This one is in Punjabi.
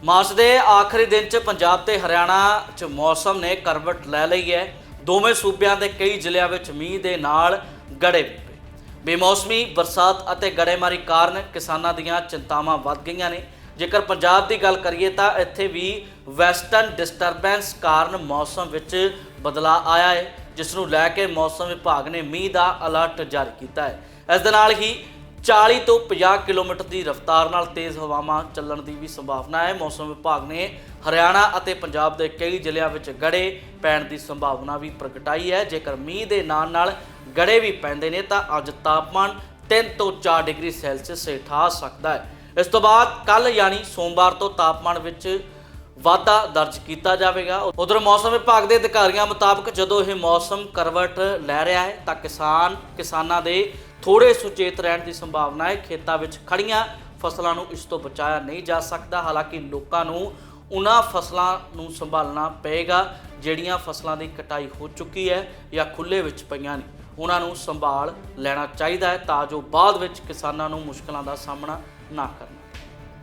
ਮਾਰਚ ਦੇ ਆਖਰੀ ਦਿਨ 'ਚ ਪੰਜਾਬ ਤੇ ਹਰਿਆਣਾ 'ਚ ਮੌਸਮ ਨੇ ਕਰਵਟ ਲੈ ਲਈ ਹੈ। ਦੋਵੇਂ ਸੂਬਿਆਂ ਦੇ ਕਈ ਜ਼ਿਲ੍ਹਿਆਂ ਵਿੱਚ ਮੀਂਹ ਦੇ ਨਾਲ ਗੜੇ ਬੇਮੌਸਮੀ, ਬਰਸਾਤ ਅਤੇ ਗੜੇਮਾਰੀ ਕਾਰਨ ਕਿਸਾਨਾਂ ਦੀਆਂ ਚਿੰਤਾਵਾਂ ਵੱਧ ਗਈਆਂ ਨੇ। ਜੇਕਰ ਪੰਜਾਬ ਦੀ ਗੱਲ ਕਰੀਏ ਤਾਂ ਇੱਥੇ ਵੀ ਵੈਸਟਰਨ ਡਿਸਟਰਬੈਂਸ ਕਾਰਨ ਮੌਸਮ ਵਿੱਚ ਬਦਲਾਅ ਆਇਆ ਹੈ, ਜਿਸ ਨੂੰ ਲੈ ਕੇ ਮੌਸਮ ਵਿਭਾਗ ਨੇ ਮੀਂਹ ਦਾ ਅਲਰਟ ਜਾਰੀ ਕੀਤਾ ਹੈ। ਇਸ ਦੇ ਨਾਲ ਹੀ 40 ਤੋਂ 50 ਕਿਲੋਮੀਟਰ ਦੀ ਰਫ਼ਤਾਰ ਨਾਲ ਤੇਜ਼ ਹਵਾਵਾਂ ਚੱਲਣ ਦੀ ਵੀ ਸੰਭਾਵਨਾ ਹੈ। ਮੌਸਮ ਵਿਭਾਗ ਨੇ ਹਰਿਆਣਾ ਅਤੇ ਪੰਜਾਬ ਦੇ ਕਈ ਜ਼ਿਲ੍ਹਿਆਂ ਵਿੱਚ ਗੜੇ ਪੈਣ ਦੀ ਸੰਭਾਵਨਾ ਵੀ ਪ੍ਰਗਟਾਈ ਹੈ। ਜੇਕਰ ਮੀਂਹ ਦੇ ਨਾਲ ਨਾਲ ਗੜੇ ਵੀ ਪੈਂਦੇ ਨੇ, ਤਾਂ ਅੱਜ ਤਾਪਮਾਨ 3 ਤੋਂ 4 ਡਿਗਰੀ ਸੈਲਸੀਅਸ ਹੇਠ ਆ ਸਕਦਾ ਹੈ। ਇਸ ਤੋਂ ਬਾਅਦ ਕੱਲ ਯਾਨੀ ਸੋਮਵਾਰ ਤੋਂ ਤਾਪਮਾਨ ਵਿੱਚ ਵਾਧਾ ਦਰਜ ਕੀਤਾ ਜਾਵੇਗਾ। ਉਧਰ ਮੌਸਮ ਵਿਭਾਗ ਦੇ ਅਧਿਕਾਰੀਆਂ ਮੁਤਾਬਕ ਜਦੋਂ ਇਹ ਮੌਸਮ ਕਰਵਟ ਲੈ ਰਿਹਾ ਹੈ, ਤਾਂ ਕਿਸਾਨ, ਕਿਸਾਨਾਂ ਦੇ ਥੋੜੇ ਸੁਚੇਤ ਰਹਿਣ ਦੀ ਸੰਭਾਵਨਾ ਹੈ। ਖੇਤਾਂ ਵਿੱਚ ਖੜੀਆਂ ਫਸਲਾਂ ਨੂੰ ਇਸ ਤੋਂ ਬਚਾਇਆ ਨਹੀਂ ਜਾ ਸਕਦਾ। ਹਾਲਾਂਕਿ ਲੋਕਾਂ ਨੂੰ ਉਹਨਾਂ ਫਸਲਾਂ ਨੂੰ ਸੰਭਾਲਣਾ ਪਏਗਾ, ਜਿਹੜੀਆਂ ਫਸਲਾਂ ਦੀ ਕਟਾਈ ਹੋ ਚੁੱਕੀ ਹੈ ਜਾਂ ਖੁੱਲੇ ਵਿੱਚ ਪਈਆਂ ਨੇ। ਉਹਨਾਂ ਨੂੰ ਸੰਭਾਲ ਲੈਣਾ ਚਾਹੀਦਾ ਹੈ ਤਾਂ ਜੋ ਬਾਅਦ ਵਿੱਚ ਕਿਸਾਨਾਂ ਨੂੰ ਮੁਸ਼ਕਲਾਂ ਦਾ ਸਾਹਮਣਾ ਨਾ ਕਰਨਾ